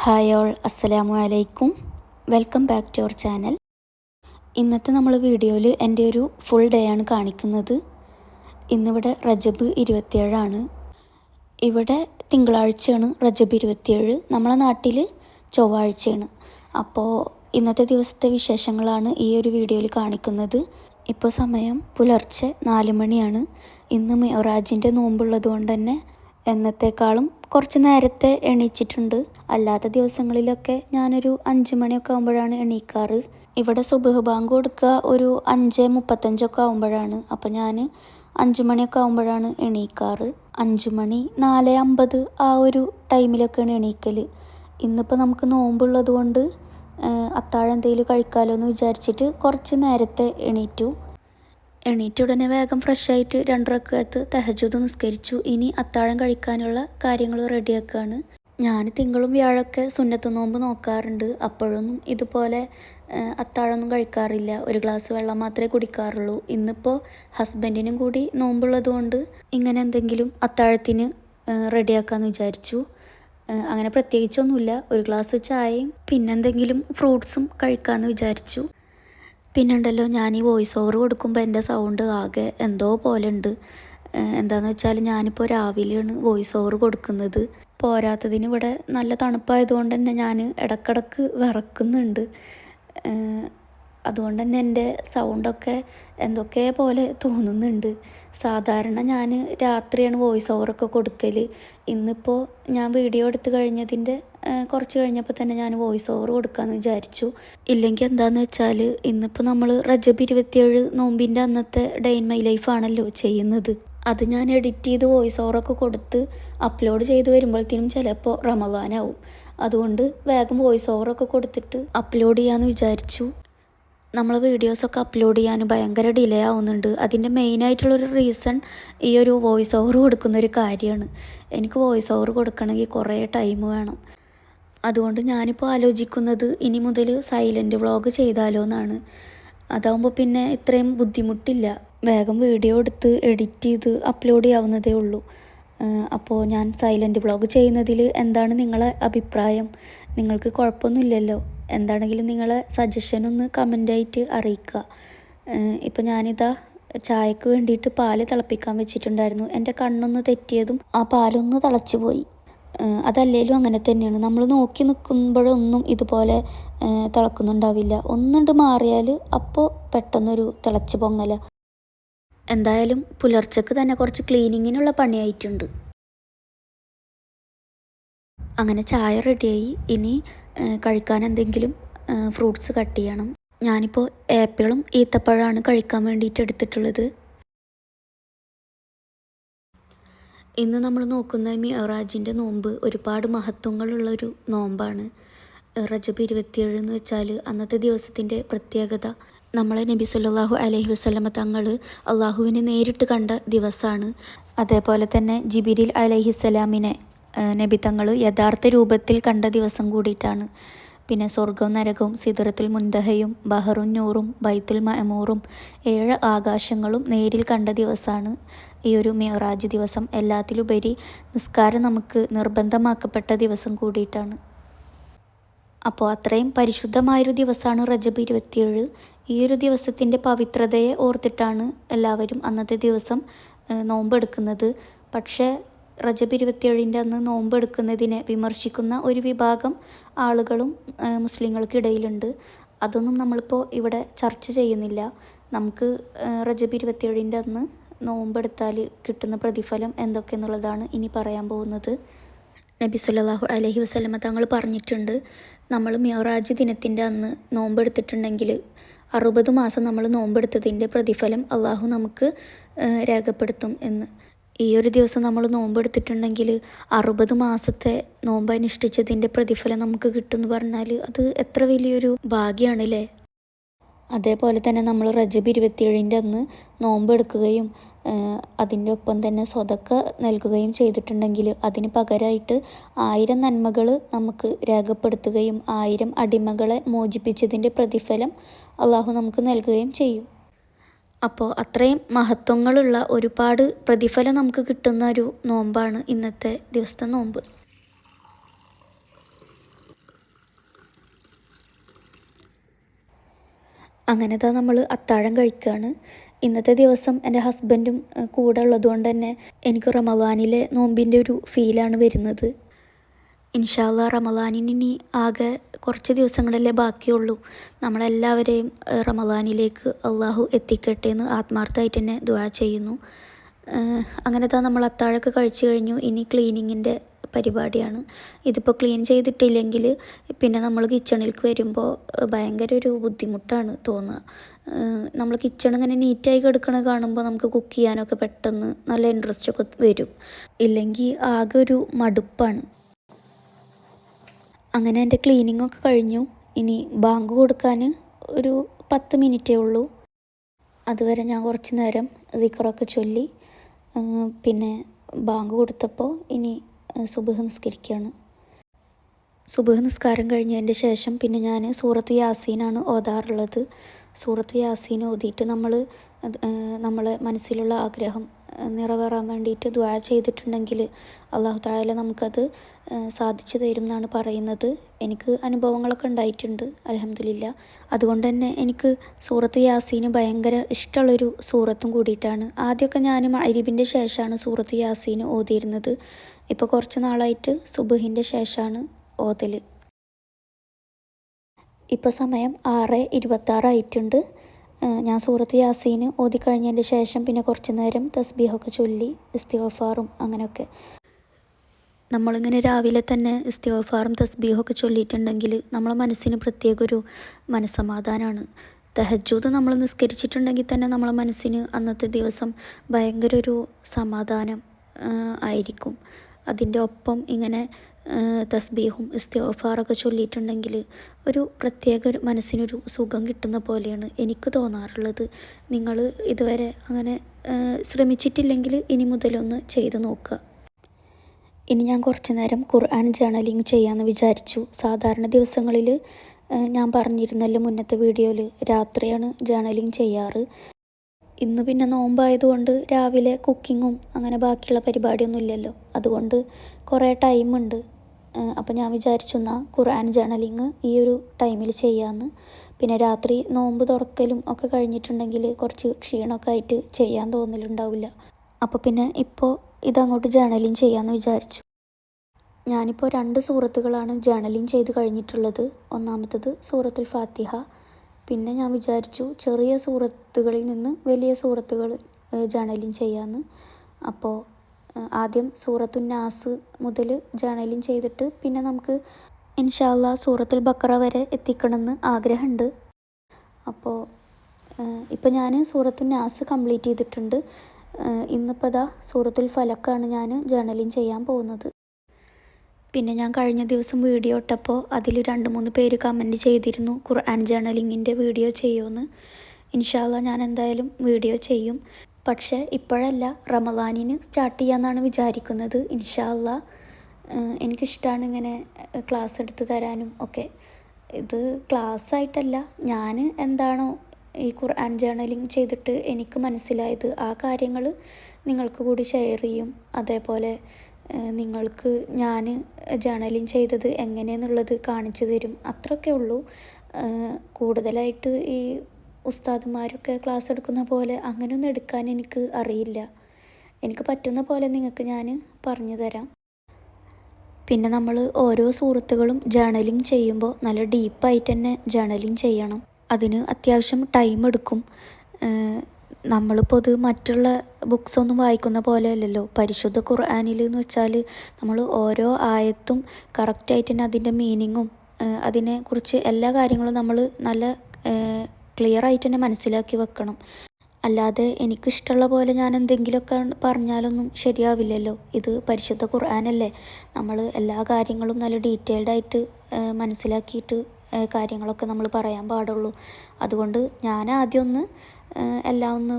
Hi all അസ്സലാമു അലൈക്കും welcome back to our channel ഇന്നത്തെ നമ്മൾ വീഡിയോയിൽ എന്റെ ഒരു ഫുൾ ഡേ ആണ് കാണിക്കുന്നത്. ഇന്നിവിടെ റജബ് ഇരുപത്തിയേഴാണ്. ഇവിടെ തിങ്കളാഴ്ചയാണ് റജബ് ഇരുപത്തിയേഴ്. നമ്മളെ നാട്ടിൽ ചൊവ്വാഴ്ചയാണ്. അപ്പോൾ ഇന്നത്തെ ദിവസത്തെ വിശേഷങ്ങളാണ് ഈ ഒരു വീഡിയോയിൽ കാണിക്കുന്നത്. ഇപ്പോൾ സമയം പുലർച്ചെ നാല് മണിയാണ്. ഇന്ന് മെഹറാജിന്റെ നോമ്പുള്ളത് കൊണ്ട് തന്നെ എന്നത്തേക്കാളും കുറച്ച് നേരത്തെ എണീച്ചിട്ടുണ്ട്. അല്ലാത്ത ദിവസങ്ങളിലൊക്കെ ഞാനൊരു അഞ്ച് മണിയൊക്കെ ആകുമ്പോഴാണ് എണീക്കാറ്. ഇവിടെ സുബഹ് ബാങ്ക് കൊടുക്കുക ഒരു അഞ്ച് മുപ്പത്തഞ്ചൊക്കെ ആകുമ്പോഴാണ് അപ്പോൾ ഞാൻ അഞ്ച് മണിയൊക്കെ ആകുമ്പോഴാണ് എണീക്കാറ്. അഞ്ച് മണി നാല് അമ്പത് ആ ഒരു ടൈമിലൊക്കെയാണ് എണീക്കൽ ഇന്നിപ്പോൾ നമുക്ക് നോമ്പുള്ളത് കൊണ്ട് അത്താഴം എന്തെങ്കിലും കഴിക്കാമല്ലോ എന്ന് വിചാരിച്ചിട്ട് കുറച്ച് നേരത്തെ എണീറ്റു. എണീറ്റ ഉടനെ വേഗം ഫ്രഷായിട്ട് രണ്ടരക്കകത്ത് തെഹജൂത് നിസ്കരിച്ചു. ഇനി അത്താഴം കഴിക്കാനുള്ള കാര്യങ്ങൾ റെഡിയാക്കുകയാണ് ഞാൻ തിങ്കളും വ്യാഴൊക്കെ സുന്നത്ത് നോമ്പ് നോക്കാറുണ്ട്. അപ്പോഴൊന്നും ഇതുപോലെ അത്താഴമൊന്നും കഴിക്കാറില്ല. ഒരു ഗ്ലാസ് വെള്ളം മാത്രമേ കുടിക്കാറുള്ളൂ. ഇന്നിപ്പോൾ ഹസ്ബൻഡിനും കൂടി നോമ്പുള്ളത് കൊണ്ട് ഇങ്ങനെ എന്തെങ്കിലും അത്താഴത്തിന് റെഡിയാക്കാമെന്ന് വിചാരിച്ചു. അങ്ങനെ പ്രത്യേകിച്ചൊന്നുമില്ല. ഒരു ഗ്ലാസ് ചായയും പിന്നെന്തെങ്കിലും ഫ്രൂട്ട്സും കഴിക്കാമെന്ന് വിചാരിച്ചു. പിന്നുണ്ടല്ലോ ഞാൻ ഈ വോയിസ് ഓവർ കൊടുക്കുമ്പോൾ എന്റെ സൗണ്ട് ആകെ എന്തോ പോലെ ഉണ്ട് എന്താണെന്ന് വെച്ചാൽ ഞാനിപ്പോൾ രാവിലെയാണ് വോയിസ് ഓവർ കൊടുക്കുന്നത്. പോരാത്തതിന് ഇവിടെ നല്ല തണുപ്പായതുകൊണ്ട് തന്നെ ഞാൻ ഇടക്കിടക്ക് വിറക്കുന്നുണ്ട്. അതുകൊണ്ട് തന്നെ എന്റെ സൗണ്ടൊക്കെ എന്തൊക്കെ പോലെ തോന്നുന്നുണ്ട്. സാധാരണ ഞാൻ രാത്രിയാണ് വോയിസ് ഓവറൊക്കെ കൊടുക്കൽ ഇന്നിപ്പോൾ ഞാൻ വീഡിയോ എടുത്തു കഴിഞ്ഞതിന്റെ കുറച്ച് കഴിഞ്ഞപ്പോൾ തന്നെ ഞാൻ വോയിസ് ഓവർ കൊടുക്കാമെന്ന് വിചാരിച്ചു. ഇല്ലെങ്കിൽ എന്താണെന്ന് വെച്ചാൽ ഇന്നിപ്പോൾ നമ്മൾ റജബ് ഇരുപത്തിയേഴ് നോമ്പിന്റെ അന്നത്തെ ഡേ ഇൻ മൈ ലൈഫാണല്ലോ ചെയ്യുന്നത്. അത് ഞാൻ എഡിറ്റ് ചെയ്ത് വോയിസ് ഓവറൊക്കെ കൊടുത്ത് അപ്ലോഡ് ചെയ്ത് വരുമ്പോഴത്തേനും ചിലപ്പോൾ റമദാനാവും. അതുകൊണ്ട് വേഗം വോയിസ് ഓവറൊക്കെ കൊടുത്തിട്ട് അപ്ലോഡ് ചെയ്യാമെന്ന് വിചാരിച്ചു. നമ്മൾ വീഡിയോസൊക്കെ അപ്ലോഡ് ചെയ്യാൻ ഭയങ്കര ഡിലേ ആവുന്നുണ്ട്. അതിന്റെ മെയിനായിട്ടുള്ളൊരു റീസൺ ഈ ഒരു വോയിസ് ഓവർ കൊടുക്കുന്ന ഒരു കാര്യമാണ്. എനിക്ക് വോയിസ് ഓവർ കൊടുക്കണമെങ്കിൽ കുറേ ടൈം വേണം. അതുകൊണ്ട് ഞാനിപ്പോൾ ആലോചിക്കുന്നത് ഇനി മുതൽ സൈലന്റ് വ്ളോഗ് ചെയ്താലോ എന്നാണ്. അതാകുമ്പോൾ പിന്നെ ഇത്രയും ബുദ്ധിമുട്ടില്ല. വേഗം വീഡിയോ എടുത്ത് എഡിറ്റ് ചെയ്ത് അപ്ലോഡ് ചെയ്യാവുന്നതേ ഉള്ളൂ. അപ്പോൾ ഞാൻ സൈലന്റ് വ്ളോഗ് ചെയ്യുന്നതിൽ എന്താണ് നിങ്ങളെ അഭിപ്രായം? നിങ്ങൾക്ക് കുഴപ്പമൊന്നുമില്ലല്ലോ? എന്താണെങ്കിലും നിങ്ങൾ സജഷൻ ഒന്ന് കമന്റായിട്ട് അറിയിക്കുക. ഇപ്പം ഞാനിതാ ചായക്ക് വേണ്ടിയിട്ട് പാൽ തിളപ്പിക്കാൻ വെച്ചിട്ടുണ്ടായിരുന്നു. എന്റെ കണ്ണൊന്ന് തെറ്റിയതും ആ പാലൊന്ന് തിളച്ചു പോയി അതല്ലേലും അങ്ങനെ തന്നെയാണ്. നമ്മൾ നോക്കി നിൽക്കുമ്പോഴൊന്നും ഇതുപോലെ തിളക്കുന്നുണ്ടാവില്ല. ഒന്നുണ്ട് മാറിയാൽ അപ്പോൾ പെട്ടെന്നൊരു തിളച്ച് പൊങ്ങല. എന്തായാലും പുലർച്ചക്ക് തന്നെ കുറച്ച് ക്ലീനിങ്ങിനുള്ള പണിയായിട്ടുണ്ട്. അങ്ങനെ ചായ റെഡിയായി ഇനി കഴിക്കാൻ എന്തെങ്കിലും ഫ്രൂട്ട്സ് കട്ട് ചെയ്യണം. ഞാനിപ്പോൾ ആപ്പിളും ഈത്തപ്പഴമാണ് കഴിക്കാൻ വേണ്ടിയിട്ട് എടുത്തിട്ടുള്ളത്. ഇന്ന് നമ്മൾ നോക്കുന്ന മിയറാജിന്റെ നോമ്പ് ഒരുപാട് മഹത്വങ്ങളുള്ളൊരു നോമ്പാണ്. റജബ് ഇരുപത്തിയേഴ് എന്ന് വെച്ചാൽ അന്നത്തെ ദിവസത്തിന്റെ പ്രത്യേകത. നമ്മളെ നബി സല്ലാഹു അലഹി വസ്ലമ തങ്ങൾ അള്ളാഹുവിനെ നേരിട്ട് കണ്ട ദിവസമാണ് അതേപോലെ തന്നെ ജിബിരിൽ അലഹിസ്സലാമിനെ നബി തങ്ങൾ യഥാർത്ഥ രൂപത്തിൽ കണ്ട ദിവസം കൂടിയിട്ടാണ്. പിന്നെ സ്വർഗവും നരകവും സിദറത്തുൽ മുന്തഹയും ബഹറുൻ നൂറും ബൈത്തുൽ മഹമൂറും ഏഴ് ആകാശങ്ങളും നേരിൽ കണ്ട ദിവസമാണ് ഈ ഒരു മെഹറാജ് ദിവസം. എല്ലാത്തിലുപരി നിസ്കാരം നമുക്ക് നിർബന്ധമാക്കപ്പെട്ട ദിവസം കൂടിയിട്ടാണ്. അപ്പോൾ അത്രയും പരിശുദ്ധമായൊരു ദിവസമാണ് റജബ് ഇരുപത്തിയേഴ്. ഈ ഒരു ദിവസത്തിന്റെ പവിത്രതയെ ഓർത്തിട്ടാണ് എല്ലാവരും അന്നത്തെ ദിവസം നോമ്പെടുക്കുന്നത്. പക്ഷേ റജബ് ഇരുപത്തിയേഴിന്റെ അന്ന് നോമ്പെടുക്കുന്നതിനെ വിമർശിക്കുന്ന ഒരു വിഭാഗം ആളുകളും മുസ്ലിങ്ങൾക്കിടയിലുണ്ട്. അതൊന്നും നമ്മളിപ്പോൾ ഇവിടെ ചർച്ച ചെയ്യുന്നില്ല. നമുക്ക് റജബ് ഇരുപത്തിയേഴിന്റെ അന്ന് നോമ്പെടുത്താൽ കിട്ടുന്ന പ്രതിഫലം എന്തൊക്കെയെന്നുള്ളതാണ് ഇനി പറയാൻ പോകുന്നത്. നബി സുല്ലാഹു അലഹി വസ്ലമ തങ്ങൾ പറഞ്ഞിട്ടുണ്ട് നമ്മൾ മിയോറാജ് ദിനത്തിന്റെ അന്ന് നോമ്പെടുത്തിട്ടുണ്ടെങ്കിൽ അറുപത് മാസം നമ്മൾ നോമ്പെടുത്തതിന്റെ പ്രതിഫലം അള്ളാഹു നമുക്ക് രേഖപ്പെടുത്തും എന്ന്. ഈ ഒരു ദിവസം നമ്മൾ നോമ്പെടുത്തിട്ടുണ്ടെങ്കിൽ അറുപത് മാസത്തെ നോമ്പ് അനുഷ്ഠിച്ചതിന്റെ പ്രതിഫലം നമുക്ക് കിട്ടുമെന്ന് പറഞ്ഞാൽ അത് എത്ര വലിയൊരു ഭാഗ്യമാണല്ലേ അതേപോലെ തന്നെ നമ്മൾ റജബ് ഇരുപത്തിയേഴിന്റെ അന്ന് നോമ്പെടുക്കുകയും അതിന്റെ ഒപ്പം തന്നെ സ്വതക്ക നൽകുകയും ചെയ്തിട്ടുണ്ടെങ്കിൽ അതിന് പകരമായിട്ട് ആയിരം നന്മകൾ നമുക്ക് രേഖപ്പെടുത്തുകയും ആയിരം അടിമകളെ മോചിപ്പിച്ചതിന്റെ പ്രതിഫലം അള്ളാഹു നമുക്ക് നൽകുകയും ചെയ്യും. അപ്പോൾ അത്രയും മഹത്വങ്ങളുള്ള ഒരുപാട് പ്രതിഫലം നമുക്ക് കിട്ടുന്ന ഒരു നോമ്പാണ് ഇന്നത്തെ ദിവസത്തെ നോമ്പ്. അങ്ങനെ തന്നെ നമ്മൾ അത്താഴം കഴിക്കുകയാണ് ഇന്നത്തെ ദിവസം എന്റെ ഹസ്ബൻഡും കൂടെ ഉള്ളതുകൊണ്ട് തന്നെ എനിക്ക് റമദാനിലെ നോമ്പിന്റെ ഒരു ഫീലാണ് വരുന്നത്. ഇൻഷാല്ല റമലാനിനി ആകെ കുറച്ച് ദിവസങ്ങളല്ലേ ബാക്കിയുള്ളൂ. നമ്മളെല്ലാവരെയും റമലാനിലേക്ക് അള്ളാഹു എത്തിക്കട്ടെ എന്ന് ആത്മാർത്ഥമായിട്ട് തന്നെ ദുആ ചെയ്യുന്നു. അങ്ങനെ താ നമ്മൾ അത്താഴൊക്കെ കഴിച്ചു കഴിഞ്ഞു. ഇനി ക്ലീനിങ്ങിന്റെ പരിപാടിയാണ്. ഇതിപ്പോൾ ക്ലീൻ ചെയ്തിട്ടില്ലെങ്കിൽ പിന്നെ നമ്മൾ കിച്ചണിലേക്ക് വരുമ്പോൾ ഭയങ്കര ഒരു ബുദ്ധിമുട്ടാണ് തോന്നുക നമ്മൾ കിച്ചൺ ഇങ്ങനെ നീറ്റായി കിടക്കണ കാണുമ്പോൾ നമുക്ക് കുക്ക് ചെയ്യാനൊക്കെ പെട്ടെന്ന് നല്ല ഇൻട്രസ്റ്റ് ഒക്കെ വരും. ഇല്ലെങ്കിൽ ആകെ ഒരു മടുപ്പാണ്. അങ്ങനെ എന്റെ ക്ലീനിങ് ഒക്കെ കഴിഞ്ഞു. ഇനി ബാങ്ക് കൊടുക്കാൻ ഒരു പത്ത് മിനിറ്റേ ഉള്ളൂ. അതുവരെ ഞാൻ കുറച്ച് നേരം ദിക്കറൊക്കെ ചൊല്ലി പിന്നെ ബാങ്ക് കൊടുത്തപ്പോൾ ഇനി സുബഹ നിസ്കരിക്കുകയാണ്. സുബഹ് നിസ്കാരം കഴിഞ്ഞതിന്റെ ശേഷം പിന്നെ ഞാൻ സൂറത്ത് യാസീനാണ് ഓതാറുള്ളത്. സൂറത്ത് യാസീൻ ഓതിയിട്ട് നമ്മൾ നമ്മളെ മനസ്സിലുള്ള ആഗ്രഹം നിറവേറാൻ വേണ്ടിയിട്ട് ദ്വാ ചെയ്തിട്ടുണ്ടെങ്കിൽ അള്ളാഹു താഴെ നമുക്കത് സാധിച്ചു തരും എന്നാണ് പറയുന്നത്. എനിക്ക് അനുഭവങ്ങളൊക്കെ ഉണ്ടായിട്ടുണ്ട് അലഹമില്ല അതുകൊണ്ട് തന്നെ എനിക്ക് സൂറത്ത് യാസീന് ഭയങ്കര ഇഷ്ടമുള്ളൊരു സൂറത്തും കൂടിയിട്ടാണ്. ആദ്യമൊക്കെ ഞാൻ മൈരിബിന്റെ ശേഷമാണ് സൂറത്ത് യാസീന് ഓതിയിരുന്നത്. ഇപ്പോൾ കുറച്ച് നാളായിട്ട് സുബഹിന്റെ ശേഷമാണ് ഓതൽ. ഇപ്പോൾ സമയം ആറ് ഇരുപത്താറായിട്ടുണ്ട് ഞാൻ സൂറത്ത് യാസീന് ഓതി കഴിഞ്ഞതിന്റെ ശേഷം പിന്നെ കുറച്ച് നേരം തസ്ബീഹൊക്കെ ചൊല്ലി ഇസ്തിഗഫാറും അങ്ങനെയൊക്കെ. നമ്മളിങ്ങനെ രാവിലെ തന്നെ ഇസ്തിഗഫാറും തസ്ബീഹൊക്കെ ചൊല്ലിയിട്ടുണ്ടെങ്കിൽ നമ്മളെ മനസ്സിന് പ്രത്യേക ഒരു മനസ്സമാധാനമാണ് തഹജ്ജുദ് നമ്മൾ നിസ്കരിച്ചിട്ടുണ്ടെങ്കിൽ തന്നെ നമ്മളെ മനസ്സിന് അന്നത്തെ ദിവസം ഭയങ്കര ഒരു സമാധാനം ആയിരിക്കും. അതിന്റെ ഒപ്പം ഇങ്ങനെ തസ്ബീഹും ഇസ്തിഫാറൊക്കെ ചൊല്ലിയിട്ടുണ്ടെങ്കിൽ ഒരു പ്രത്യേക ഒരു മനസ്സിനൊരു സുഖം കിട്ടുന്ന പോലെയാണ് എനിക്ക് തോന്നാറുള്ളത്. നിങ്ങൾ ഇതുവരെ അങ്ങനെ ശ്രമിച്ചിട്ടില്ലെങ്കിൽ ഇനി മുതലൊന്ന് ചെയ്തു നോക്കുക. ഇനി ഞാൻ കുറച്ച് നേരം ഖുർആൻ ജേണലിങ് ചെയ്യാമെന്ന് വിചാരിച്ചു. സാധാരണ ദിവസങ്ങളിൽ ഞാൻ പറഞ്ഞിരുന്നല്ലോ മുന്നത്തെ വീഡിയോയിൽ രാത്രിയാണ് ജേണലിങ് ചെയ്യാറ്. ഇന്ന് പിന്നെ നോമ്പായതുകൊണ്ട് രാവിലെ കുക്കിങ്ങും അങ്ങനെ ബാക്കിയുള്ള പരിപാടിയൊന്നും ഇല്ലല്ലോ. അതുകൊണ്ട് കുറേ ടൈമുണ്ട്. അപ്പോൾ ഞാൻ വിചാരിച്ചു എന്നാൽ ഖുർആൻ ജേണലിങ് ഈ ഒരു ടൈമിൽ ചെയ്യാമെന്ന് പിന്നെ രാത്രി നോമ്പ് തുറക്കലും ഒക്കെ കഴിഞ്ഞിട്ടുണ്ടെങ്കിൽ കുറച്ച് ക്ഷീണമൊക്കെ ആയിട്ട് ചെയ്യാൻ തോന്നലുണ്ടാവില്ല. അപ്പോൾ പിന്നെ ഇപ്പോൾ ഇതങ്ങോട്ട് ജേണലിങ് ചെയ്യാമെന്ന് വിചാരിച്ചു. ഞാനിപ്പോൾ രണ്ട് സൂറത്തുകളാണ് ജേണലിങ് ചെയ്ത് കഴിഞ്ഞിട്ടുള്ളത്. ഒന്നാമത്തത് സൂറത്തുൽ ഫാത്തിഹ. പിന്നെ ഞാൻ വിചാരിച്ചു ചെറിയ സൂറത്തുകളിൽ നിന്ന് വലിയ സൂറത്തുകൾ ജേണലിങ് ചെയ്യാമെന്ന് അപ്പോൾ ആദ്യം സൂറത്തു നാസ് മുതൽ ജേണലിങ് ചെയ്തിട്ട് പിന്നെ നമുക്ക് ഇൻഷാല്ല സൂറത്തുൽ ബക്കറ വരെ എത്തിക്കണമെന്ന് ആഗ്രഹമുണ്ട്. അപ്പോൾ ഇപ്പോൾ ഞാൻ സൂറത്തു നാസ് കംപ്ലീറ്റ് ചെയ്തിട്ടുണ്ട്. ഇന്നിപ്പോൾ ദാ സൂറത്തുൽ ഫലക്കാണ് ഞാൻ ജേണലിങ് ചെയ്യാൻ പോകുന്നത്. പിന്നെ ഞാൻ കഴിഞ്ഞ ദിവസം വീഡിയോ ഇട്ടപ്പോൾ അതിൽ രണ്ട് മൂന്ന് പേര് കമന്റ് ചെയ്തിരുന്നു ഖുർആൻ ജേണലിങ്ങിന്റെ വീഡിയോ ചെയ്യുമെന്ന് ഇൻഷാല്ല ഞാൻ എന്തായാലും വീഡിയോ ചെയ്യും. പക്ഷേ ഇപ്പോഴല്ല റമദാനിന് സ്റ്റാർട്ട് ചെയ്യാമെന്നാണ് വിചാരിക്കുന്നത് ഇൻഷാല്ല എനിക്കിഷ്ടമാണ് ഇങ്ങനെ ക്ലാസ് എടുത്ത് തരാനും ഒക്കെ. ഇത് ക്ലാസ് ആയിട്ടല്ല ഞാൻ എന്താണോ ഈ ഖുർആൻ ജേണലിങ് ചെയ്തിട്ട് എനിക്ക് മനസ്സിലായത് ആ കാര്യങ്ങൾ നിങ്ങൾക്ക് കൂടി ഷെയർ ചെയ്യും. അതേപോലെ നിങ്ങൾക്ക് ഞാൻ ജേണലിങ് ചെയ്തത് എങ്ങനെയെന്നുള്ളത് കാണിച്ചു തരും. അത്രയൊക്കെ ഉള്ളൂ. കൂടുതലായിട്ട് ഈ ഉസ്താദുമാരൊക്കെ ക്ലാസ് എടുക്കുന്ന പോലെ അങ്ങനെയൊന്നും എടുക്കാൻ എനിക്ക് അറിയില്ല. എനിക്ക് പറ്റുന്ന പോലെ നിങ്ങൾക്ക് ഞാൻ പറഞ്ഞു തരാം. പിന്നെ നമ്മൾ ഓരോ സുഹൃത്തുക്കളും ജേണലിങ് ചെയ്യുമ്പോൾ നല്ല ഡീപ്പായിട്ട് തന്നെ ജേണലിങ് ചെയ്യണം. അതിന് അത്യാവശ്യം ടൈം എടുക്കും. നമ്മളിപ്പോൾ അത് മറ്റുള്ള ബുക്സ് ഒന്നും വായിക്കുന്ന പോലെ അല്ലല്ലോ. പരിശുദ്ധ ഖുർആാനിൽ എന്ന് വെച്ചാൽ നമ്മൾ ഓരോ ആയത്തും കറക്റ്റായിട്ട് തന്നെ അതിന്റെ മീനിങ്ങും അതിനെക്കുറിച്ച് എല്ലാ കാര്യങ്ങളും നമ്മൾ നല്ല ക്ലിയർ ആയിട്ട് തന്നെ മനസ്സിലാക്കി വെക്കണം. അല്ലാതെ എനിക്കിഷ്ടമുള്ള പോലെ ഞാൻ എന്തെങ്കിലുമൊക്കെ പറഞ്ഞാലൊന്നും ശരിയാവില്ലല്ലോ. ഇത് പരിശുദ്ധ ഖുർആാനല്ലേ. നമ്മൾ എല്ലാ കാര്യങ്ങളും നല്ല ഡീറ്റെയിൽഡായിട്ട് മനസ്സിലാക്കിയിട്ട് കാര്യങ്ങളൊക്കെ നമ്മൾ പറയാൻ പാടുള്ളൂ. അതുകൊണ്ട് ഞാൻ ആദ്യം ഒന്ന് എല്ലാം ഒന്ന്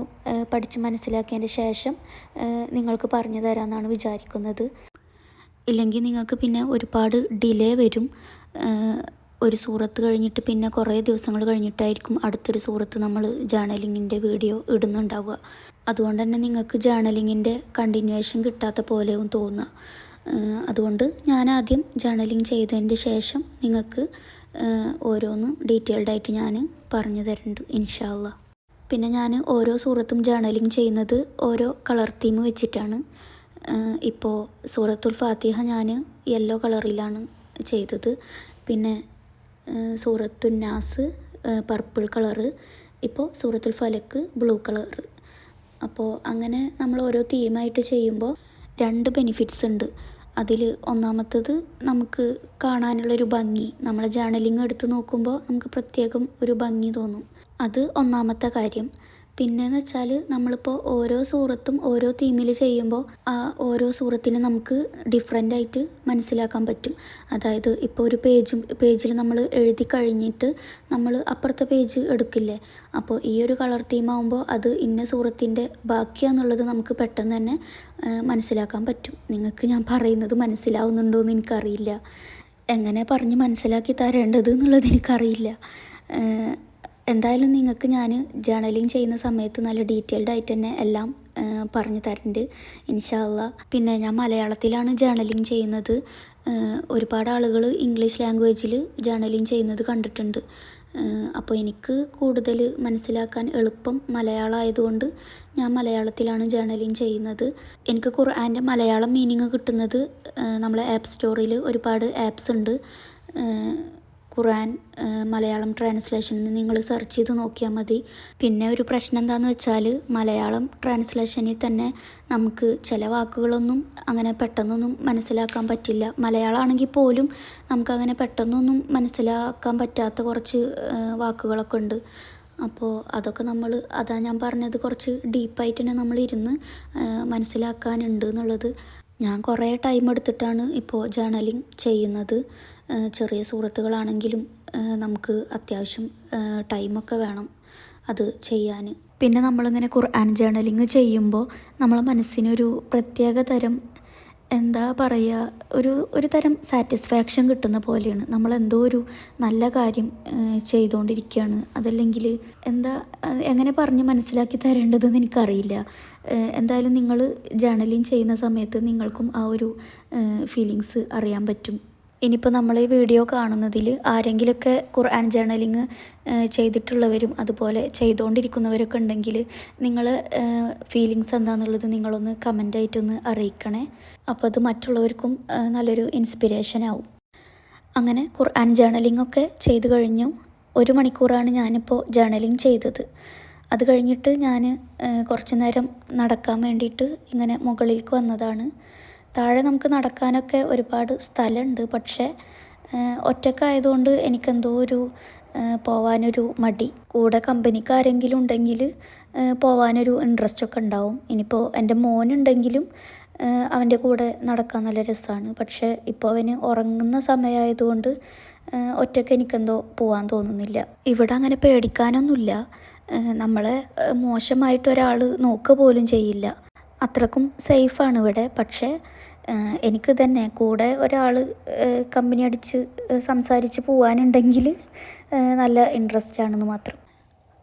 പഠിച്ച് മനസ്സിലാക്കിയതിന്റെ ശേഷം നിങ്ങൾക്ക് പറഞ്ഞു തരാമെന്നാണ് വിചാരിക്കുന്നത്. ഇല്ലെങ്കിൽ നിങ്ങൾക്ക് പിന്നെ ഒരുപാട് ഡിലേ വരും. ഒരു സൂറത്ത് കഴിഞ്ഞിട്ട് പിന്നെ കുറേ ദിവസങ്ങൾ കഴിഞ്ഞിട്ടായിരിക്കും അടുത്തൊരു സൂറത്ത് നമ്മൾ ജേണലിങ്ങിന്റെ വീഡിയോ ഇടുന്നുണ്ടാവുക. അതുകൊണ്ട് തന്നെ നിങ്ങൾക്ക് ജേണലിങ്ങിന്റെ കണ്ടിന്യൂവേഷൻ കിട്ടാത്ത പോലെയും തോന്നുക. അതുകൊണ്ട് ഞാൻ ആദ്യം ജേണലിങ് ചെയ്തതിന്റെ ശേഷം നിങ്ങൾക്ക് ഓരോന്നും ഡീറ്റെയിൽഡ് ആയിട്ട് ഞാൻ പറഞ്ഞു തരുന്നുണ്ട് ഇൻഷാല്ല പിന്നെ ഞാൻ ഓരോ സൂറത്തും ജേണലിങ് ചെയ്യുന്നത് ഓരോ കളർ തീം വെച്ചിട്ടാണ്. ഇപ്പോൾ സൂറത്തുൽ ഫാത്തിഹ ഞാൻ യെല്ലോ കളറിലാണ് ചെയ്തത്. പിന്നെ സൂറത്തുൽ നാസ് പർപ്പിൾ കളറ് ഇപ്പോൾ സൂറത്തുൽ ഫലക്ക് ബ്ലൂ കളറ് അപ്പോൾ അങ്ങനെ നമ്മൾ ഓരോ തീമായിട്ട് ചെയ്യുമ്പോൾ രണ്ട് ബെനിഫിറ്റ്സ് ഉണ്ട്. അതിൽ ഒന്നാമത്തത് നമുക്ക് കാണാനുള്ളൊരു ഭംഗി. നമ്മൾ ജേണലിങ് എടുത്ത് നോക്കുമ്പോൾ നമുക്ക് പ്രത്യേകം ഒരു ഭംഗി തോന്നും. അത് ഒന്നാമത്തെ കാര്യം. പിന്നെയെന്ന് വെച്ചാൽ നമ്മളിപ്പോൾ ഓരോ സൂറത്തും ഓരോ തീമിൽ ചെയ്യുമ്പോൾ ആ ഓരോ സൂറത്തിനെ നമുക്ക് ഡിഫറെന്റ് ആയിട്ട് മനസ്സിലാക്കാൻ പറ്റും. അതായത് ഇപ്പോൾ ഒരു പേജ് പേജിൽ നമ്മൾ എഴുതി കഴിഞ്ഞിട്ട് നമ്മൾ അപ്പുറത്തെ പേജ് എടുക്കില്ലേ? അപ്പോൾ ഈ ഒരു കളർ തീമാകുമ്പോൾ അത് ഇന്ന സൂറത്തിന്റെ ബാക്കിയാന്നുള്ളത് നമുക്ക് പെട്ടെന്ന് തന്നെ മനസ്സിലാക്കാൻ പറ്റും. നിങ്ങൾക്ക് ഞാൻ പറയുന്നത് മനസ്സിലാവുന്നുണ്ടോ എന്ന് എനിക്കറിയില്ല. എങ്ങനെ പറഞ്ഞ് മനസ്സിലാക്കി തരേണ്ടത് എന്നുള്ളത് എനിക്കറിയില്ല. എന്തായാലും നിങ്ങൾക്ക് ഞാൻ ജേണലിങ് ചെയ്യുന്ന സമയത്ത് നല്ല ഡീറ്റെയിൽഡ് ആയിട്ട് തന്നെ എല്ലാം പറഞ്ഞു തരുന്നുണ്ട് ഇൻഷാല്ല പിന്നെ ഞാൻ മലയാളത്തിലാണ് ജേണലിങ് ചെയ്യുന്നത്. ഒരുപാട് ആളുകൾ ഇംഗ്ലീഷ് ലാംഗ്വേജിൽ ജേണലിങ് ചെയ്യുന്നത് കണ്ടിട്ടുണ്ട്. അപ്പോൾ എനിക്ക് കൂടുതൽ മനസ്സിലാക്കാൻ എളുപ്പം മലയാളം ആയതുകൊണ്ട് ഞാൻ മലയാളത്തിലാണ് ജേണലിങ് ചെയ്യുന്നത്. എനിക്ക് ഖുർആന്റെ മലയാളം മീനിങ് കിട്ടുന്നത് നമ്മളെ ആപ്പ് സ്റ്റോറിൽ ഒരുപാട് ആപ്സ് ഉണ്ട്. ഖുറാൻ മലയാളം ട്രാൻസ്ലേഷനിൽ നിങ്ങൾ സെർച്ച് ചെയ്ത് നോക്കിയാൽ മതി. പിന്നെ ഒരു പ്രശ്നം എന്താണെന്ന് വെച്ചാൽ മലയാളം ട്രാൻസ്ലേഷനിൽ തന്നെ നമുക്ക് ചില വാക്കുകളൊന്നും അങ്ങനെ പെട്ടെന്നൊന്നും മനസ്സിലാക്കാൻ പറ്റില്ല. മലയാളമാണെങ്കിൽ പോലും നമുക്കങ്ങനെ പെട്ടെന്നൊന്നും മനസ്സിലാക്കാൻ പറ്റാത്ത കുറച്ച് വാക്കുകളൊക്കെ ഉണ്ട്. അപ്പോൾ അതൊക്കെ നമ്മൾ അതാ ഞാൻ പറഞ്ഞത് കുറച്ച് ഡീപ്പായിട്ട് തന്നെ നമ്മൾ ഇരുന്ന് മനസ്സിലാക്കാനുണ്ട് എന്നുള്ളത്. ഞാൻ കുറേ ടൈം എടുത്തിട്ടാണ് ഇപ്പോൾ ജേണലിങ് ചെയ്യുന്നത്. ചെറിയ സുഹൃത്തുക്കളാണെങ്കിലും നമുക്ക് അത്യാവശ്യം ടൈമൊക്കെ വേണം അത് ചെയ്യാൻ പിന്നെ നമ്മളിങ്ങനെ ഖുർആൻ ജേണലിങ് ചെയ്യുമ്പോൾ നമ്മളെ മനസ്സിനൊരു പ്രത്യേക തരം എന്താ പറയുക ഒരു ഒരു തരം സാറ്റിസ്ഫാക്ഷൻ കിട്ടുന്ന പോലെയാണ്. നമ്മൾ എന്തോ ഒരു നല്ല കാര്യം ചെയ്തുകൊണ്ടിരിക്കുകയാണ് അതല്ലെങ്കിൽ എന്താ എങ്ങനെ പറഞ്ഞ് മനസ്സിലാക്കി തരേണ്ടതെന്ന് എനിക്കറിയില്ല. എന്തായാലും നിങ്ങൾ ജേണലിങ് ചെയ്യുന്ന സമയത്ത് നിങ്ങൾക്കും ആ ഒരു ഫീലിങ്സ് അറിയാൻ പറ്റും. ഇനിയിപ്പോൾ നമ്മൾ ഈ വീഡിയോ കാണുന്നതിൽ ആരെങ്കിലുമൊക്കെ ഖുർആൻ ജേണലിങ് ചെയ്തിട്ടുള്ളവരും അതുപോലെ ചെയ്തുകൊണ്ടിരിക്കുന്നവരൊക്കെ ഉണ്ടെങ്കിൽ നിങ്ങൾ ഫീലിങ്സ് എന്താണെന്നുള്ളത് നിങ്ങളൊന്ന് കമന്റായിട്ടൊന്ന് അറിയിക്കണേ. അപ്പോൾ അത് മറ്റുള്ളവർക്കും നല്ലൊരു ഇൻസ്പിരേഷൻ ആവും. അങ്ങനെ ഖുർആൻ ജേർണലിംഗ് ഒക്കെ ചെയ്ത് കഴിഞ്ഞു. ഒരു മണിക്കൂറാണ് ഞാനിപ്പോൾ ജേണലിംഗ് ചെയ്തത്. അത് കഴിഞ്ഞിട്ട് ഞാൻ കുറച്ച് നേരം നടക്കാൻ വേണ്ടിയിട്ട് ഇങ്ങനെ മുകളിലേക്ക് വന്നതാണ്. താഴെ നമുക്ക് നടക്കാനൊക്കെ ഒരുപാട് സ്ഥലമുണ്ട്. പക്ഷേ ഒറ്റക്കായതുകൊണ്ട് എനിക്കെന്തോ ഒരു പോവാനൊരു മടി. കൂടെ കമ്പനിക്കാരെങ്കിലും ഉണ്ടെങ്കിൽ പോവാനൊരു ഇൻട്രസ്റ്റ് ഒക്കെ ഉണ്ടാവും. ഇനിയിപ്പോൾ എന്റെ മോനുണ്ടെങ്കിലും അവന്റെ കൂടെ നടക്കാൻ നല്ല രസമാണ് പക്ഷേ ഇപ്പോൾ അവന് ഉറങ്ങുന്ന സമയമായതുകൊണ്ട് ഒറ്റയ്ക്ക് എനിക്കെന്തോ പോകാൻ തോന്നുന്നില്ല. ഇവിടെ അങ്ങനെ പേടിക്കാനൊന്നുമില്ല. നമ്മളെ മോശമായിട്ട് ഒരാൾ നോക്കുക പോലും ചെയ്യില്ല. അത്രക്കും സേഫാണ് ഇവിടെ. പക്ഷേ എനിക്ക് തന്നെ കൂടെ ഒരാൾ കമ്പനി അടിച്ച് സംസാരിച്ച് പോകാനുണ്ടെങ്കിൽ നല്ല ഇൻട്രസ്റ്റ് ആണെന്ന് മാത്രം.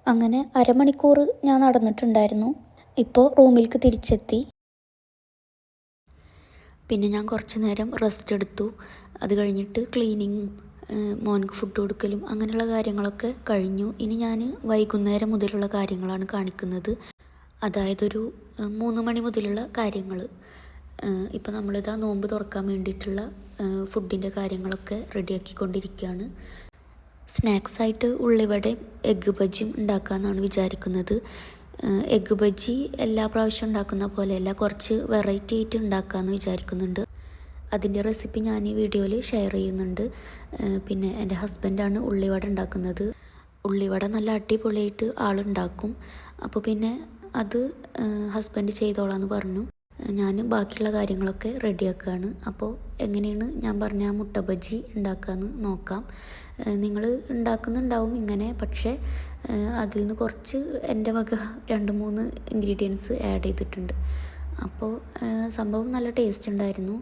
അങ്ങനെ അരമണിക്കൂർ ഞാൻ നടന്നിട്ടുണ്ടായിരുന്നു. ഇപ്പോൾ റൂമിലേക്ക് തിരിച്ചെത്തി. പിന്നെ ഞാൻ കുറച്ച് നേരം റെസ്റ്റ് എടുത്തു. അത് കഴിഞ്ഞിട്ട് ക്ലീനിങ്ങും മോൻക്ക് ഫുഡ് കൊടുക്കലും അങ്ങനെയുള്ള കാര്യങ്ങളൊക്കെ കഴിഞ്ഞു. ഇനി ഞാൻ വൈകുന്നേരം മുതലുള്ള കാര്യങ്ങളാണ് കാണിക്കുന്നത്. അതായത് ഒരു മൂന്ന് മണി മുതലുള്ള കാര്യങ്ങൾ ഇപ്പോൾ നമ്മളിതാ നോമ്പ് തുറക്കാൻ വേണ്ടിയിട്ടുള്ള ഫുഡിന്റെ കാര്യങ്ങളൊക്കെ റെഡിയാക്കിക്കൊണ്ടിരിക്കുകയാണ് സ്നാക്സായിട്ട് ഉള്ളിവിടെ എഗ്ഗ് ബജ്ജിയും ഉണ്ടാക്കാമെന്നാണ് വിചാരിക്കുന്നത്. എഗ്ഗ് ബജ്ജി എല്ലാ പ്രാവശ്യം ഉണ്ടാക്കുന്ന പോലെയല്ല കുറച്ച് വെറൈറ്റി ആയിട്ട് ഉണ്ടാക്കാമെന്ന് വിചാരിക്കുന്നുണ്ട്. അതിന്റെ റെസിപ്പി ഞാൻ ഈ വീഡിയോയിൽ ഷെയർ ചെയ്യുന്നുണ്ട്. പിന്നെ എന്റെ ഹസ്ബൻഡാണ് ഉള്ളിവട ഉണ്ടാക്കുന്നത്. ഉള്ളിവട നല്ല അടിപൊളിയായിട്ട് ആളുണ്ടാക്കും. അപ്പോൾ പിന്നെ അത് ഹസ്ബൻഡ് ചെയ്തോളാന്ന് പറഞ്ഞു. ഞാൻ ബാക്കിയുള്ള കാര്യങ്ങളൊക്കെ റെഡിയാക്കുകയാണ് അപ്പോൾ എങ്ങനെയാണ് ഞാൻ പറഞ്ഞ ആ മുട്ട ബജി ഉണ്ടാക്കാമെന്ന് നോക്കാം. നിങ്ങൾ ഉണ്ടാക്കുന്നുണ്ടാവും ഇങ്ങനെ പക്ഷേ അതിൽ നിന്ന് കുറച്ച് എന്റെ വക രണ്ട് മൂന്ന് ഇൻഗ്രീഡിയൻസ് ആഡ് ചെയ്തിട്ടുണ്ട്. അപ്പോൾ സംഭവം നല്ല ടേസ്റ്റ് ഉണ്ടായിരുന്നു.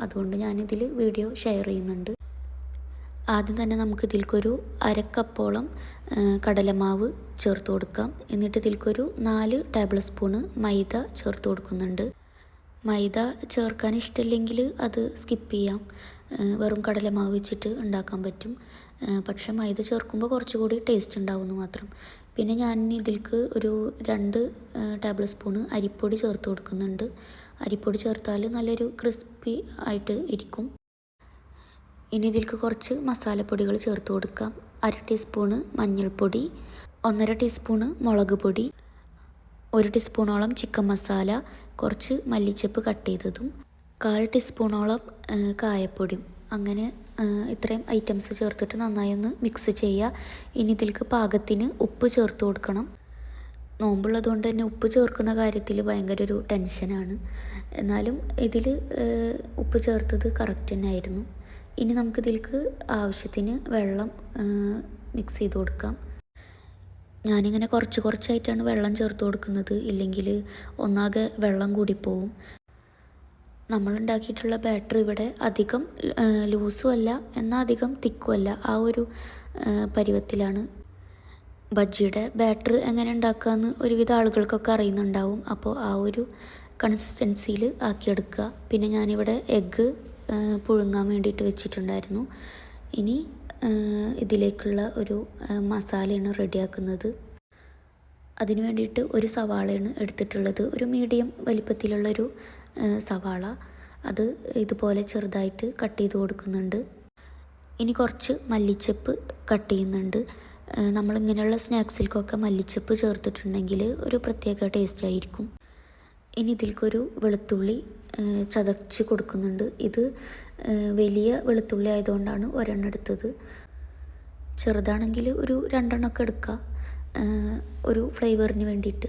അതുകൊണ്ട് ഞാനിതിൽ വീഡിയോ ഷെയർ ചെയ്യുന്നുണ്ട്. ആദ്യം തന്നെ നമുക്ക് ഇതിൽക്കൊരു അരക്കപ്പോളം കടലമാവ് ചേർത്ത് കൊടുക്കാം. എന്നിട്ട് ഇതിൽക്കൊരു നാല് ടേബിൾ സ്പൂണ് മൈദ ചേർത്ത് കൊടുക്കുന്നുണ്ട്. മൈദ ചേർക്കാൻ ഇഷ്ടമില്ലെങ്കിൽ അത് സ്കിപ്പ് ചെയ്യാം. വെറും കടലമാവ് വെച്ചിട്ട് ഉണ്ടാക്കാൻ പറ്റും. പക്ഷേ മൈദ ചേർക്കുമ്പോൾ കുറച്ചുകൂടി ടേസ്റ്റ് ഉണ്ടാവുമെന്ന് മാത്രം. പിന്നെ ഞാൻ ഇതിൽക്ക് ഒരു രണ്ട് ടേബിൾ സ്പൂണ് അരിപ്പൊടി ചേർത്ത് കൊടുക്കുന്നുണ്ട്. അരിപ്പൊടി ചേർത്താൽ നല്ലൊരു ക്രിസ്പി ആയിട്ട് ഇരിക്കും. ഇനി ഇതിലേക്ക് കുറച്ച് മസാലപ്പൊടികൾ ചേർത്ത് കൊടുക്കാം. അര ടീസ്പൂണ് മഞ്ഞൾപ്പൊടി ഒന്നര ടീസ്പൂണ് മുളക് പൊടി ഒരു ടീസ്പൂണോളം ചിക്കൻ മസാല കുറച്ച് മല്ലിച്ചപ്പ് കട്ട് ചെയ്തതും കാൽ ടീസ്പൂണോളം കായപ്പൊടിയും. അങ്ങനെ ഇത്രയും ഐറ്റംസ് ചേർത്തിട്ട് നന്നായി ഒന്ന് മിക്സ് ചെയ്യുക ഇനി ഇതിലേക്ക് പാകത്തിന് ഉപ്പ് ചേർത്ത് കൊടുക്കണം. നോമ്പുള്ളതുകൊണ്ട് തന്നെ ഉപ്പ് ചേർക്കുന്ന കാര്യത്തിൽ ഭയങ്കര ഒരു ടെൻഷനാണ്. എന്നാലും ഇതിൽ ഉപ്പ് ചേർത്തത് കറക്റ്റ് തന്നെ ആയിരുന്നു ഇനി നമുക്കിതിലേക്ക് ആവശ്യത്തിന് വെള്ളം മിക്സ് ചെയ്ത് കൊടുക്കാം. ഞാനിങ്ങനെ കുറച്ച് കുറച്ചായിട്ടാണ് വെള്ളം ചേർത്ത് കൊടുക്കുന്നത്. ഇല്ലെങ്കിൽ ഒന്നാകെ വെള്ളം കൂടിപ്പോവും നമ്മൾ ഉണ്ടാക്കിയിട്ടുള്ള ബാറ്റർ ഇവിടെ അധികം ലൂസും അല്ല എന്നാൽ അധികം തിക്കും അല്ല. ആ ഒരു പരുവത്തിലാണ് ബജ്ജിയുടെ ബാറ്റർ എങ്ങനെ ഉണ്ടാക്കാമെന്ന് ഒരുവിധ ആളുകൾക്കൊക്കെ അറിയുന്നുണ്ടാവും. അപ്പോൾ ആ ഒരു കൺസിസ്റ്റൻസിയിൽ ആക്കിയെടുക്കുക. പിന്നെ ഞാനിവിടെ എഗ്ഗ് പുഴുങ്ങാൻ വേണ്ടിയിട്ട് വെച്ചിട്ടുണ്ടായിരുന്നു. ഇനി ഇതിലേക്കുള്ള ഒരു മസാലയാണ് റെഡിയാക്കുന്നത്. അതിന് വേണ്ടിയിട്ട് ഒരു സവാളയാണ് എടുത്തിട്ടുള്ളത്. ഒരു മീഡിയം വലിപ്പത്തിലുള്ളൊരു സവാള. അത് ഇതുപോലെ ചെറുതായിട്ട് കട്ട് ചെയ്ത് കൊടുക്കുന്നുണ്ട്. ഇനി കുറച്ച് മല്ലിച്ചപ്പ് കട്ട് ചെയ്യുന്നുണ്ട്. നമ്മളിങ്ങനെയുള്ള സ്നാക്സിൽക്കൊക്കെ മല്ലിച്ചപ്പ് ചേർത്തിട്ടുണ്ടെങ്കിൽ ഒരു പ്രത്യേക ടേസ്റ്റ് ആയിരിക്കും. ഇനി ഇതിൽക്കൊരു വെളുത്തുള്ളി ചതച്ച് കൊടുക്കുന്നുണ്ട്. ഇത് വലിയ വെളുത്തുള്ളി ആയതുകൊണ്ടാണ് ഒരെണ്ണം എടുത്തത്. ചെറുതാണെങ്കിൽ ഒരു രണ്ടെണ്ണമൊക്കെ എടുക്കുക ഒരു ഫ്ലേവറിന് വേണ്ടിയിട്ട്.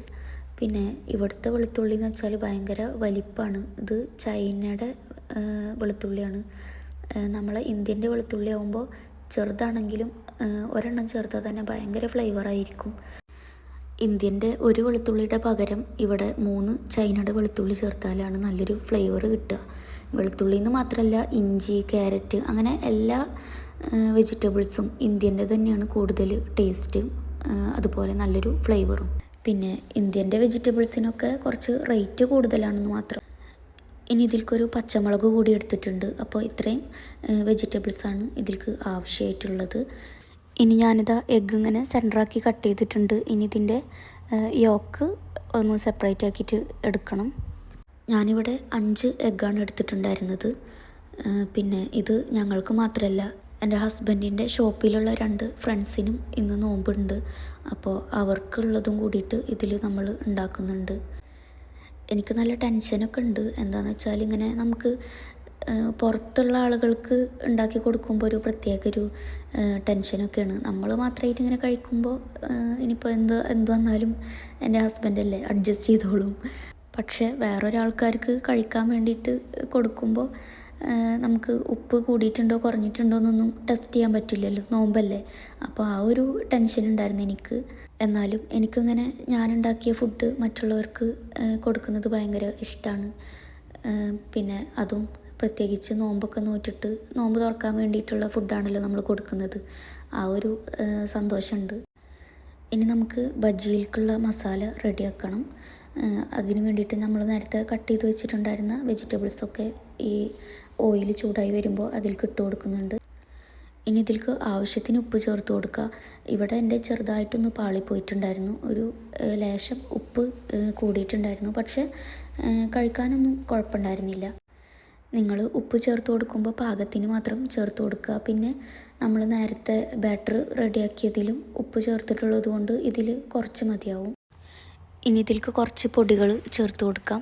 പിന്നെ ഇവിടുത്തെ വെളുത്തുള്ളി എന്ന് വെച്ചാൽ ഭയങ്കര വലിപ്പമാണ് ഇത് ചൈനയുടെ വെളുത്തുള്ളിയാണ്. നമ്മളെ ഇന്ത്യന്റെ വെളുത്തുള്ളി ആകുമ്പോൾ ചെറുതാണെങ്കിലും ഒരെണ്ണം ചേർത്താൽ തന്നെ ഭയങ്കര ഫ്ലേവറായിരിക്കും. ഇന്ത്യന്റെ ഒരു വെളുത്തുള്ളിയുടെ പകരം ഇവിടെ മൂന്ന് ചൈനയുടെ വെളുത്തുള്ളി ചേർത്താലാണ് നല്ലൊരു ഫ്ലേവർ കിട്ടുക. വെളുത്തുള്ളി എന്ന് മാത്രമല്ല ഇഞ്ചി ക്യാരറ്റ് അങ്ങനെ എല്ലാ വെജിറ്റബിൾസും ഇന്ത്യന്റെ തന്നെയാണ് കൂടുതൽ ടേസ്റ്റ് അതുപോലെ നല്ലൊരു ഫ്ലേവറും. പിന്നെ ഇന്ത്യന്റെ വെജിറ്റബിൾസിനൊക്കെ കുറച്ച് റേറ്റ് കൂടുതലാണെന്ന് മാത്രം. ഇനി ഇതിൽക്കൊരു പച്ചമുളക് കൂടി എടുത്തിട്ടുണ്ട്. അപ്പോൾ ഇത്രയും വെജിറ്റബിൾസാണ് ഇതിൽക്ക് ആവശ്യമായിട്ടുള്ളത്. ഇനി ഞാനിതാ എഗ്ഗ് ഇങ്ങനെ സെന്ററാക്കി കട്ട് ചെയ്തിട്ടുണ്ട്. ഇനി ഇതിന്റെ യോക്ക് ഒന്ന് സെപ്പറേറ്റ് ആക്കിയിട്ട് എടുക്കണം. ഞാനിവിടെ അഞ്ച് എഗ്ഗാണ് എടുത്തിട്ടുണ്ടായിരുന്നത്. പിന്നെ ഇത് ഞങ്ങൾക്ക് മാത്രമല്ല എന്റെ ഹസ്ബൻഡിന്റെ ഷോപ്പിലുള്ള രണ്ട് ഫ്രണ്ട്സിനും ഇന്ന് നോമ്പുണ്ട്. അപ്പോൾ അവർക്കുള്ളതും കൂടിയിട്ട് ഇതിൽ നമ്മൾ ഉണ്ടാക്കുന്നുണ്ട്. എനിക്ക് നല്ല ടെൻഷനൊക്കെ ഉണ്ട്. എന്താണെന്ന് വെച്ചാൽ ഇങ്ങനെ നമുക്ക് പുറത്തുള്ള ആളുകൾക്ക് ഉണ്ടാക്കി കൊടുക്കുമ്പോൾ ഒരു പ്രത്യേക ഒരു ടെൻഷനൊക്കെയാണ് നമ്മൾ മാത്രമായിട്ട് ഇങ്ങനെ കഴിക്കുമ്പോൾ ഇനിയിപ്പോൾ എന്ത് എന്ത് വന്നാലും എന്റെ ഹസ്ബൻഡല്ലേ അഡ്ജസ്റ്റ് ചെയ്തോളും. പക്ഷേ വേറൊരാൾക്കാർക്ക് കഴിക്കാൻ വേണ്ടിയിട്ട് കൊടുക്കുമ്പോൾ നമുക്ക് ഉപ്പ് കൂടിയിട്ടുണ്ടോ കുറഞ്ഞിട്ടുണ്ടോ എന്നൊന്നും ടെസ്റ്റ് ചെയ്യാൻ പറ്റില്ലല്ലോ. നോമ്പല്ലേ. അപ്പോൾ ആ ഒരു ടെൻഷൻ ഉണ്ടായിരുന്നു എനിക്ക്. എന്നാലും എനിക്കിങ്ങനെ ഞാനുണ്ടാക്കിയ ഫുഡ് മറ്റുള്ളവർക്ക് കൊടുക്കുന്നത് ഭയങ്കര ഇഷ്ടമാണ് പിന്നെ അതും പ്രത്യേകിച്ച് നോമ്പൊക്കെ നോറ്റിട്ട് നോമ്പ് തുറക്കാൻ വേണ്ടിയിട്ടുള്ള ഫുഡാണല്ലോ നമ്മൾ കൊടുക്കുന്നത്. ആ ഒരു സന്തോഷമുണ്ട്. ഇനി നമുക്ക് ബജ്ജിയിലേക്കുള്ള മസാല റെഡിയാക്കണം. അതിന് വേണ്ടിയിട്ട് നമ്മൾ നേരത്തെ കട്ട് ചെയ്ത് വെച്ചിട്ടുണ്ടായിരുന്ന വെജിറ്റബിൾസൊക്കെ ഈ ഓയിൽ ചൂടായി വരുമ്പോൾ അതിലേക്ക് ഇട്ട് കൊടുക്കുന്നുണ്ട്. ഇനി ഇതിൽക്ക് ആവശ്യത്തിന് ഉപ്പ് ചേർത്ത് കൊടുക്കുക. ഇവിടെ എന്റെ ചെറുതായിട്ടൊന്ന് പാളിപ്പോയിട്ടുണ്ടായിരുന്നു. ഒരു ലേശം ഉപ്പ് കൂടിയിട്ടുണ്ടായിരുന്നു. പക്ഷേ കഴിക്കാനൊന്നും കുഴപ്പമുണ്ടായിരുന്നില്ല. നിങ്ങൾ ഉപ്പ് ചേർത്ത് കൊടുക്കുമ്പോൾ പാകത്തിന് മാത്രം ചേർത്ത് കൊടുക്കുക. പിന്നെ നമ്മൾ നേരത്തെ ബാറ്റർ റെഡിയാക്കിയതിലും ഉപ്പ് ചേർത്തിട്ടുള്ളത് കൊണ്ട് ഇതിൽ കുറച്ച് മതിയാവും. ഇനി ഇതിലേക്ക് കുറച്ച് പൊടികൾ ചേർത്ത് കൊടുക്കാം.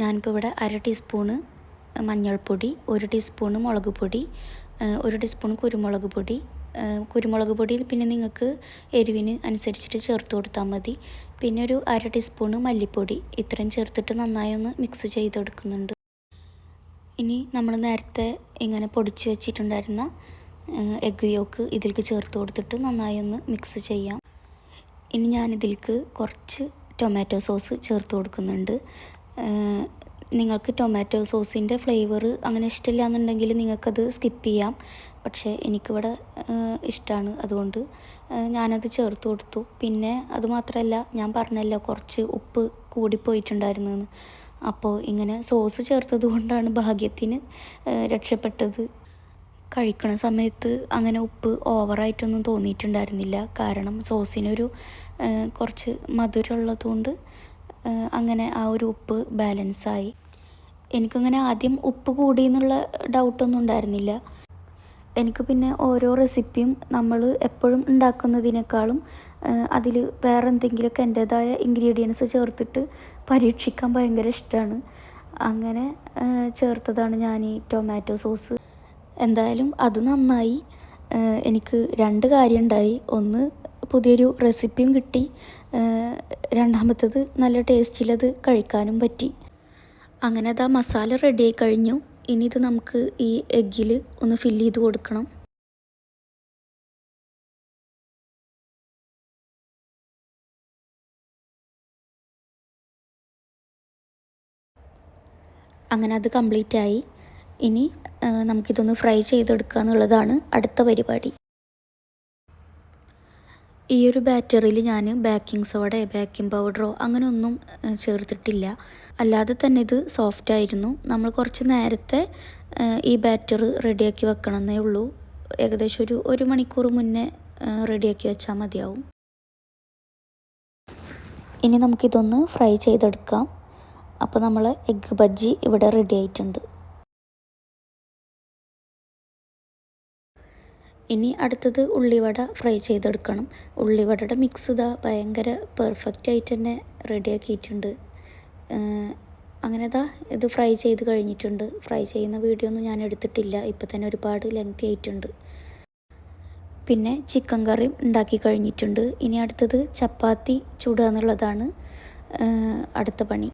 ഞാനിപ്പോൾ ഇവിടെ അര ടീസ്പൂണ് മഞ്ഞൾപ്പൊടി ഒരു ടീസ്പൂണ് മുളക് പൊടി ഒരു ടീസ്പൂൺ കുരുമുളക് പൊടി കുരുമുളക് പൊടി പിന്നെ നിങ്ങൾക്ക് എരിവിന് അനുസരിച്ചിട്ട് ചേർത്ത് കൊടുത്താൽ മതി. പിന്നെ ഒരു അര ടീസ്പൂണ് മല്ലിപ്പൊടി ഇത്രയും ചേർത്തിട്ട് നന്നായി ഒന്ന് മിക്സ് ചെയ്തെടുക്കുന്നുണ്ട്. ഇനി നമ്മൾ നേരത്തെ ഇങ്ങനെ പൊടിച്ച് വെച്ചിട്ടുണ്ടായിരുന്ന എഗ് യോക്ക് ഇതിലേക്ക് ചേർത്ത് കൊടുത്തിട്ട് നന്നായി ഒന്ന് മിക്സ് ചെയ്യാം. ഇനി ഞാനിതിലേക്ക് കുറച്ച് ടൊമാറ്റോ സോസ് ചേർത്ത് കൊടുക്കുന്നുണ്ട്. നിങ്ങൾക്ക് ടൊമാറ്റോ സോസിന്റെ ഫ്ലേവർ അങ്ങനെ ഇഷ്ടമില്ല എന്നുണ്ടെങ്കിൽ നിങ്ങൾക്കത് സ്കിപ്പ് ചെയ്യാം. പക്ഷേ എനിക്കിവിടെ ഇഷ്ടമാണ് അതുകൊണ്ട് ഞാനത് ചേർത്ത് കൊടുത്തു. പിന്നെ അതുമാത്രമല്ല ഞാൻ പറഞ്ഞല്ലോ കുറച്ച് ഉപ്പ് കൂടിപ്പോയിട്ടുണ്ടായിരുന്നു എന്ന് അപ്പോൾ ഇങ്ങനെ സോസ് ചേർത്തത് കൊണ്ടാണ് ഭാഗ്യത്തിന് രക്ഷപ്പെട്ടത്. കഴിക്കണ സമയത്ത് അങ്ങനെ ഉപ്പ് ഓവറായിട്ടൊന്നും തോന്നിയിട്ടുണ്ടായിരുന്നില്ല. കാരണം സോസിനൊരു കുറച്ച് മധുരമുള്ളതുകൊണ്ട് അങ്ങനെ ആ ഒരു ഉപ്പ് ബാലൻസായി. എനിക്കങ്ങനെ ആദ്യം ഉപ്പ് കൂടിയെന്നുള്ള ഡൗട്ടൊന്നും ഉണ്ടായിരുന്നില്ല. എനിക്ക് പിന്നെ ഓരോ റെസിപ്പിയും നമ്മൾ എപ്പോഴും ഉണ്ടാക്കുന്നതിനേക്കാളും അതിൽ വേറെ എന്തെങ്കിലുമൊക്കെ എന്റേതായ ഇൻഗ്രീഡിയൻസ് ചേർത്തിട്ട് പരീക്ഷിക്കാൻ ഭയങ്കര ഇഷ്ടമാണ്. അങ്ങനെ ചേർത്തതാണ് ഞാൻ ഈ ടൊമാറ്റോ സോസ്. എന്തായാലും അത് നന്നായി എനിക്ക് രണ്ട് കാര്യം ഉണ്ടായി. ഒന്ന് പുതിയൊരു റെസിപ്പിയും കിട്ടി. ആ, രണ്ടാമത്തത് നല്ല ടേസ്റ്റിലത് കഴിക്കാനും പറ്റി. അങ്ങനെ അതാ മസാല റെഡിയായി കഴിഞ്ഞു. ഇനി ഇത് നമുക്ക് ഈ എഗ്ഗിൽ ഒന്ന് ഫില്ല് ചെയ്ത് കൊടുക്കണം. അങ്ങനെ അത് കംപ്ലീറ്റ് ആയി. ഇനി നമുക്കിതൊന്ന് ഫ്രൈ ചെയ്തെടുക്കുക എന്നുള്ളതാണ് അടുത്ത പരിപാടി. ഈ ഒരു ബാറ്ററിയിൽ ഞാൻ ബേക്കിംഗ് സോഡയോ ബേക്കിംഗ് പൗഡറോ അങ്ങനെ ഒന്നും ചേർത്തിട്ടില്ല. അല്ലാതെ തന്നെ ഇത് സോഫ്റ്റ് ആയിരുന്നു. നമ്മൾ കുറച്ച് നേരത്തെ ഈ ബാറ്ററി റെഡിയാക്കി വെക്കണമെന്നേ ഉള്ളൂ. ഏകദേശം ഒരു ഒരു മണിക്കൂർ മുന്നേ റെഡിയാക്കി വെച്ചാൽ മതിയാവും. ഇനി നമുക്കിതൊന്ന് ഫ്രൈ ചെയ്തെടുക്കാം. അപ്പോൾ നമ്മൾ എഗ്ഗ് ബജ്ജി ഇവിടെ റെഡി ആയിട്ടുണ്ട്. ഇനി അടുത്തത് ഉള്ളിവട ഫ്രൈ ചെയ്തെടുക്കണം. ഉള്ളിവടയുടെ മിക്സ് ഇതാ ഭയങ്കര പെർഫെക്റ്റ് ആയിട്ട് തന്നെ റെഡിയാക്കിയിട്ടുണ്ട് അങ്ങനെ ഇതാ ഇത് ഫ്രൈ ചെയ്ത് കഴിഞ്ഞിട്ടുണ്ട്. ഫ്രൈ ചെയ്യുന്ന വീഡിയോ ഒന്നും ഞാൻ എടുത്തിട്ടില്ല. ഇപ്പോൾ തന്നെ ഒരുപാട് ലെങ്തി ആയിട്ടുണ്ട്. പിന്നെ ചിക്കൻ കറിയും ഉണ്ടാക്കി കഴിഞ്ഞിട്ടുണ്ട്. ഇനി അടുത്തത് ചപ്പാത്തി ചുടുക എന്നുള്ളതാണ് അടുത്ത പണി.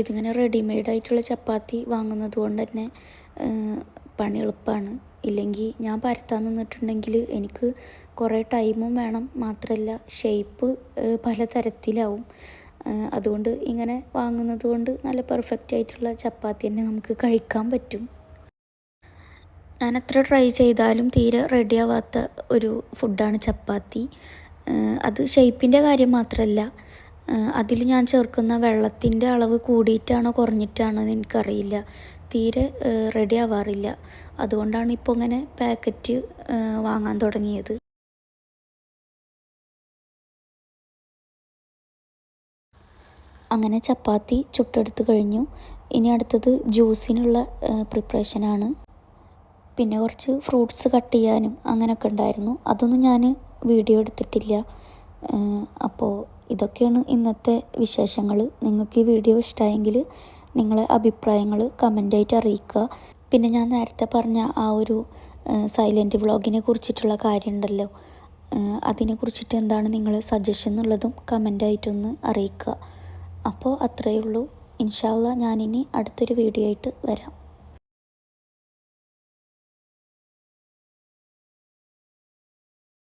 ഇതിങ്ങനെ റെഡിമെയ്ഡ് ആയിട്ടുള്ള ചപ്പാത്തി വാങ്ങുന്നത് കൊണ്ട് തന്നെ പണി എളുപ്പമാണ് ഇല്ലെങ്കിൽ ഞാൻ പരത്താൻ നിന്നിട്ടുണ്ടെങ്കിൽ എനിക്ക് കുറേ ടൈമും വേണം. മാത്രമല്ല ഷേപ്പ് പല തരത്തിലാവും അതുകൊണ്ട് ഇങ്ങനെ വാങ്ങുന്നത് കൊണ്ട് നല്ല പെർഫെക്റ്റ് ആയിട്ടുള്ള ചപ്പാത്തി തന്നെ നമുക്ക് കഴിക്കാൻ പറ്റും. ഞാൻ എത്ര ട്രൈ ചെയ്താലും തീരെ റെഡി ആവാത്ത ഒരു ഫുഡാണ് ചപ്പാത്തി. അത് ഷേപ്പിന്റെ കാര്യം മാത്രമല്ല അതിൽ ഞാൻ ചേർക്കുന്ന വെള്ളത്തിന്റെ അളവ് കൂടിയിട്ടാണോ കുറഞ്ഞിട്ടാണോ എന്ന് എനിക്കറിയില്ല. തീരെ റെഡി ആവാറില്ല. അതുകൊണ്ടാണ് ഇപ്പോൾ ഇങ്ങനെ പാക്കറ്റ് വാങ്ങാൻ തുടങ്ങിയത്. അങ്ങനെ ചപ്പാത്തി ചുട്ടെടുത്ത് കഴിഞ്ഞു. ഇനി അടുത്തത് ജ്യൂസിനുള്ള പ്രിപ്പറേഷനാണ് പിന്നെ കുറച്ച് ഫ്രൂട്ട്സ് കട്ട് ചെയ്യാനും അങ്ങനെയൊക്കെ ഉണ്ടായിരുന്നു. അതൊന്നും ഞാൻ വീഡിയോ എടുത്തിട്ടില്ല. അപ്പോൾ ഇതൊക്കെയാണ് ഇന്നത്തെ വിശേഷങ്ങൾ നിങ്ങൾക്ക് ഈ വീഡിയോ ഇഷ്ടമായെങ്കിൽ നിങ്ങളെ അഭിപ്രായങ്ങൾ കമന്റായിട്ട് അറിയിക്കുക. പിന്നെ ഞാൻ നേരത്തെ പറഞ്ഞ ആ ഒരു സൈലന്റ് വ്ളോഗിനെ കുറിച്ചിട്ടുള്ള കാര്യമുണ്ടല്ലോ. അതിനെ കുറിച്ചിട്ട് എന്താണ് നിങ്ങൾ സജഷൻ എന്നുള്ളതും കമന്റായിട്ടൊന്ന് അറിയിക്കുക. അപ്പോൾ അത്രയേ ഉള്ളൂ. ഇൻഷാല്ല ഞാനിനി അടുത്തൊരു വീഡിയോ ആയിട്ട് വരാം.